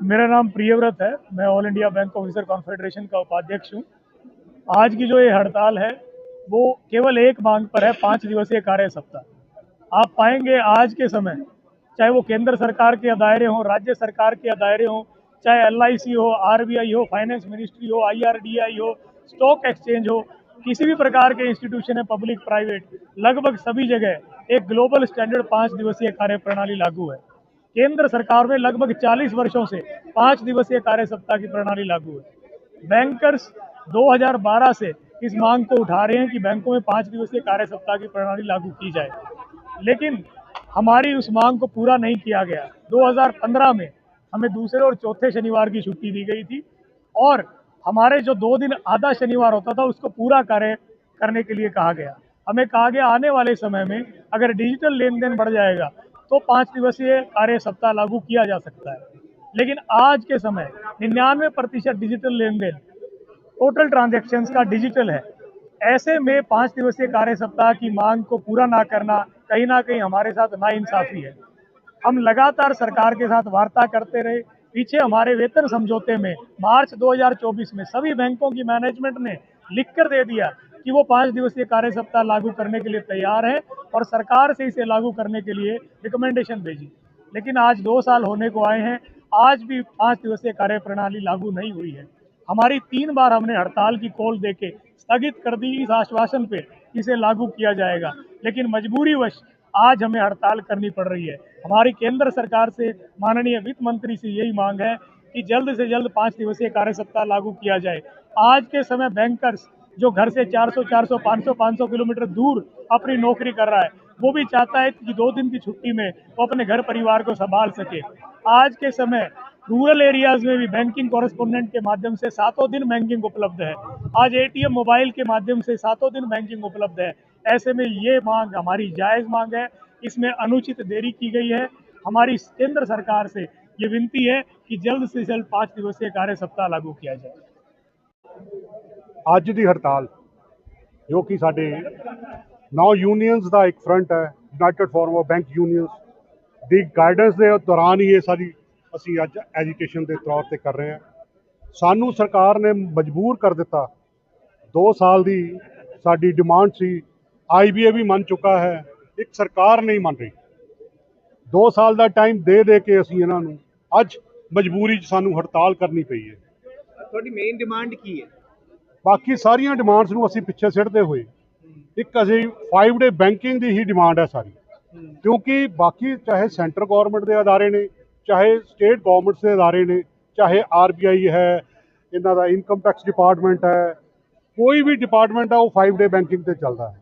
मेरा नाम प्रियव्रत है। मैं All India Bank Officer Confederation का उपाध्यक्ष हूँ। आज की जो ये हड़ताल है, वो केवल एक मांग पर है, पाँच दिवसीय कार्य सप्ताह। आप पाएँगे आज के समय, चाहे वो केंद्र सरकार के दायरे हों, राज्य सरकार के दायरे हों, चाहे एलआईसी हो आरबीआई हो फाइनेंस मिनिस्ट्री हो आई हो स्टॉक एक्सचेंज हो, किसी भी प्रकार के इंस्टीट्यूशन है पब्लिक प्राइवेट लगभग सभी जगह एक ग्लोबल स्टैंडर्ड पाँच दिवसीय कार्य प्रणाली लागू है। केंद्र सरकार में लगभग 40 वर्षों से पाँच दिवसीय कार्य सप्ताह की प्रणाली लागू है। बैंकर्स 2012 से इस मांग को उठा रहे हैं कि बैंकों में पाँच दिवसीय कार्य सप्ताह की प्रणाली लागू की जाए। लेकिन हमारी उस मांग को पूरा नहीं किया गया। 2015 में हमें दूसरे और चौथे शनिवार की छुट्टी दी गई थी और हमारे जो दो दिन आधा शनिवार होता था उसको पूरा कार्य करने के लिए कहा गया। हमें कहा गया, आने वाले समय में अगर डिजिटल लेन देन बढ़ जाएगा तो पाँच दिवसीय कार्य सप्ताह लागू किया जा सकता है। लेकिन आज के समय निन्यानवे प्रतिशत डिजिटल लेन देन टोटल ट्रांजेक्शन्स का डिजिटल है। ऐसे में पाँच दिवसीय कार्य सप्ताह की मांग को पूरा ना करना कहीं ना कहीं हमारे साथ नाइंसाफ़ी है। हम लगातार सरकार के साथ वार्ता करते रहे। पीछे हमारे वेतन समझौते में मार्च 2024 में सभी बैंकों की मैनेजमेंट ने लिख कर दे दिया कि वो पाँच दिवसीय कार्य सप्ताह लागू करने के लिए तैयार है और सरकार से इसे लागू करने के लिए रिकमेंडेशन भेजी। लेकिन आज दो साल होने को आए हैं, आज भी पाँच दिवसीय कार्य प्रणाली लागू नहीं हुई है। हमारी तीन बार हमने हड़ताल की कॉल देके स्थगित कर दी, इस आश्वासन पे इसे लागू किया जाएगा। लेकिन मजबूरीवश आज हमें हड़ताल करनी पड़ रही है। हमारी केंद्र सरकार से, माननीय वित्त मंत्री से यही मांग है कि जल्द से जल्द पाँच दिवसीय कार्य सप्ताह लागू किया जाए। आज के समय बैंकर्स जो घर से 400 400 500 500 किलोमीटर दूर अपनी नौकरी कर रहा है, वो भी चाहता है कि दो दिन की छुट्टी में वो अपने घर परिवार को संभाल सके। आज के समय रूरल एरियाज़ में भी बैंकिंग कॉरेस्पोंडेंट के माध्यम से सातों दिन बैंकिंग उपलब्ध है। आज एटीएम मोबाइल के माध्यम से सातों दिन बैंकिंग उपलब्ध है। ऐसे में ये मांग, हमारी जायज़ मांग है। इसमें अनुचित देरी की गई है। हमारी केंद्र सरकार से ये विनती है कि जल्द से जल्द पाँच दिवसीय कार्य सप्ताह लागू किया जाए। ਅੱਜ ਦੀ ਹੜਤਾਲ, ਜੋ ਕਿ ਸਾਡੇ ਨੌ ਯੂਨੀਅਨਸ ਦਾ ਇੱਕ ਫਰੰਟ ਹੈ United Forum of Bank Unions the guidance ਦੇ ਦੌਰਾਨ ਹੀ ਇਹ ਸਾਰੀ ਅਸੀਂ ਅੱਜ ਐਜੀਟੇਸ਼ਨ ਦੇ ਤੌਰ ਤੇ ਕਰ ਰਹੇ ਹਾਂ। ਸਾਨੂੰ ਸਰਕਾਰ ਨੇ ਮਜਬੂਰ ਕਰ ਦਿੱਤਾ। 2 ਸਾਲ ਦੀ ਸਾਡੀ ਡਿਮਾਂਡ ਸੀ ਆਈਬੀਏ ਵੀ ਮੰਨ ਚੁੱਕਾ ਹੈ, ਇੱਕ ਸਰਕਾਰ ਨਹੀਂ ਮੰਨ ਰਹੀ। 2 ਸਾਲ ਦਾ ਟਾਈਮ ਦੇ ਦੇ ਕੇ ਅਸੀਂ ਇਹਨਾਂ ਨੂੰ ਅੱਜ ਮਜਬੂਰੀ 'ਚ ਸਾਨੂੰ ਹੜਤਾਲ ਕਰਨੀ ਪਈ ਹੈ। ਤੁਹਾਡੀ ਮੇਨ ਡਿਮਾਂਡ ਕੀ ਹੈ? ਬਾਕੀ ਸਾਰੀਆਂ ਡਿਮਾਂਡਸ ਨੂੰ ਅਸੀਂ ਪਿੱਛੇ ਸਿੱਟਦੇ ਹੋਏ, ਇੱਕ ਅਸੀਂ 5 ਡੇ ਬੈਂਕਿੰਗ ਦੀ ਹੀ ਡਿਮਾਂਡ ਹੈ ਸਾਰੀ। ਕਿਉਂਕਿ ਬਾਕੀ ਚਾਹੇ ਸੈਂਟਰ ਗਵਰਨਮੈਂਟ ਦੇ ਅਦਾਰੇ ਨੇ, ਚਾਹੇ ਸਟੇਟ ਗਵਰਨਮੈਂਟਸ ਦੇ ਅਦਾਰੇ ਨੇ, ਚਾਹੇ ਆਰਬੀਆਈ ਹੈ, ਇਹਨਾਂ ਦਾ ਇਨਕਮ ਟੈਕਸ ਡਿਪਾਰਟਮੈਂਟ ਹੈ, ਕੋਈ ਵੀ ਡਿਪਾਰਟਮੈਂਟ ਆ, ਉਹ 5 ਡੇ ਬੈਂਕਿੰਗ ਤੇ ਚੱਲਦਾ ਹੈ।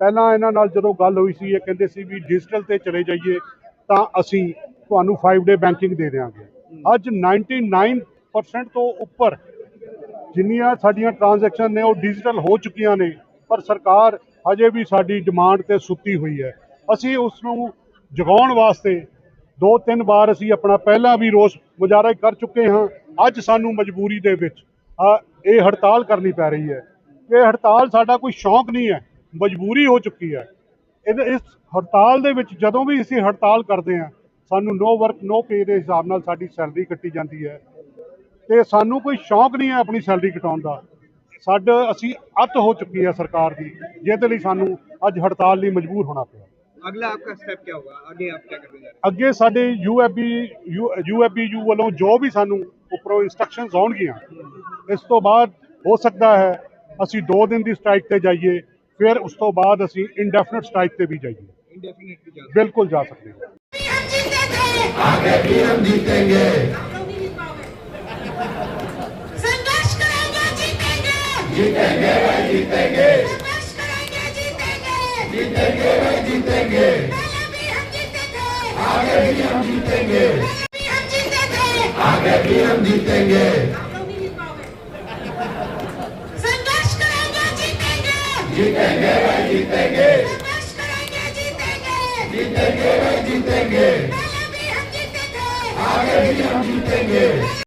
ਪਹਿਲਾਂ ਇਹਨਾਂ ਨਾਲ ਜਦੋਂ ਗੱਲ ਹੋਈ ਸੀ, ਇਹ ਕਹਿੰਦੇ ਸੀ ਵੀ ਡਿਜੀਟਲ ਤੇ ਚਲੇ ਜਾਈਏ, ਤਾਂ ਅਸੀਂ ਤੁਹਾਨੂੰ 5 ਡੇ ਬੈਂਕਿੰਗ ਦੇ ਦੇਵਾਂਗੇ ਅੱਜ 99% ਤੋਂ ਉੱਪਰ ਜਿੰਨੀਆਂ ਸਾਡੀਆਂ ਟ੍ਰਾਂਜੈਕਸ਼ਨ ਨੇ ਉਹ ਡਿਜੀਟਲ ਹੋ ਚੁੱਕੀਆਂ ਨੇ, ਪਰ ਸਰਕਾਰ ਹਜੇ ਵੀ ਸਾਡੀ ਡਿਮਾਂਡ ਤੇ ਸੁੱਤੀ ਹੋਈ ਹੈ। ਅਸੀਂ ਉਸ ਨੂੰ ਜਗਾਉਣ ਵਾਸਤੇ ਦੋ ਤਿੰਨ ਵਾਰ ਅਸੀਂ ਆਪਣਾ ਪਹਿਲਾਂ ਵੀ ਰੋਸ ਮੁਜ਼ਾਹਰਾ ਕਰ ਚੁੱਕੇ ਹਾਂ। ਅੱਜ ਸਾਨੂੰ ਮਜਬੂਰੀ ਦੇ ਵਿੱਚ ਇਹ ਹੜਤਾਲ ਕਰਨੀ ਪੈ ਰਹੀ ਹੈ। ਇਹ ਹੜਤਾਲ ਸਾਡਾ ਕੋਈ ਸ਼ੌਂਕ ਨਹੀਂ ਹੈ, ਮਜਬੂਰੀ ਹੋ ਚੁੱਕੀ ਹੈ। ਇਹਦੇ, ਇਸ ਹੜਤਾਲ ਦੇ ਵਿੱਚ ਜਦੋਂ ਵੀ ਅਸੀਂ ਹੜਤਾਲ ਕਰਦੇ ਹਾਂ, ਸਾਨੂੰ ਨੋ ਵਰਕ ਨੋ ਪੇ ਦੇ ਹਿਸਾਬ ਨਾਲ ਸਾਡੀ ਸੈਲਰੀ ਕੱਟੀ ਜਾਂਦੀ ਹੈ। ਤੇ ਸਾਨੂੰ ਕੋਈ ਸ਼ੌਂਕ ਨਹੀਂ ਹੈ ਆਪਣੀ ਸੈਲਰੀ ਘਟਾਉਣ ਦਾ। ਸਾਡਾ ਅਸੀਂ ਅੱਤ ਹੋ ਚੁੱਕੀ ਹੈ ਸਰਕਾਰ ਦੀ ਜਿਹਦੇ ਲਈ ਸਾਨੂੰ ਅੱਜ ਹੜਤਾਲ ਲਈ ਮਜਬੂਰ ਹੋਣਾ ਪਿਆ। ਅਗਲਾ ਆਪਕਾ ਸਟੈਪ ਕੀ ਹੋਗਾ? ਅੱਗੇ ਆਪ ਕੀ ਕਰਦੇ ਜਾ ਅੱਗੇ ਸਾਡੇ ਯੂਐਬੀ ਯੂ ਵੱਲੋਂ ਜੋ ਵੀ ਸਾਨੂੰ ਉੱਪਰੋਂ ਇਨਸਟਰਕਸ਼ਨਸ ਆਉਣਗੀਆਂ ਇਸ ਤੋਂ ਬਾਅਦ ਹੋ ਸਕਦਾ ਹੈ ਅਸੀਂ 2 ਦਿਨ ਦੀ ਸਟ੍ਰਾਈਕ ਤੇ ਜਾਈਏ ਫਿਰ ਉਸ ਤੋਂ ਬਾਅਦ ਅਸੀਂ ਇਨਡੈਫੀਨਿਟ ਸਟ੍ਰਾਈਕ ਤੇ ਵੀ ਜਾਈਏ। ਇਨਡੈਫੀਨਿਟ ਬਿਲਕੁਲ ਜਾ ਸਕਦੇ ਹਾਂ। ਆਗੇ ਵੀ ਹਮ ਜੀਤेंगे जीतेंगे भाई जीतेंगे। जीतेंगे। जीतेंगे भाई जीतेंगे। आगे भी हम जीतेंगे। आगे भी हम जीतेंगे। जीतेंगे। जीतेंगे भाई जीतेंगे। जीतेंगे। जीतेंगे भाई जीतेंगे। आगे भी हम जीतेंगे।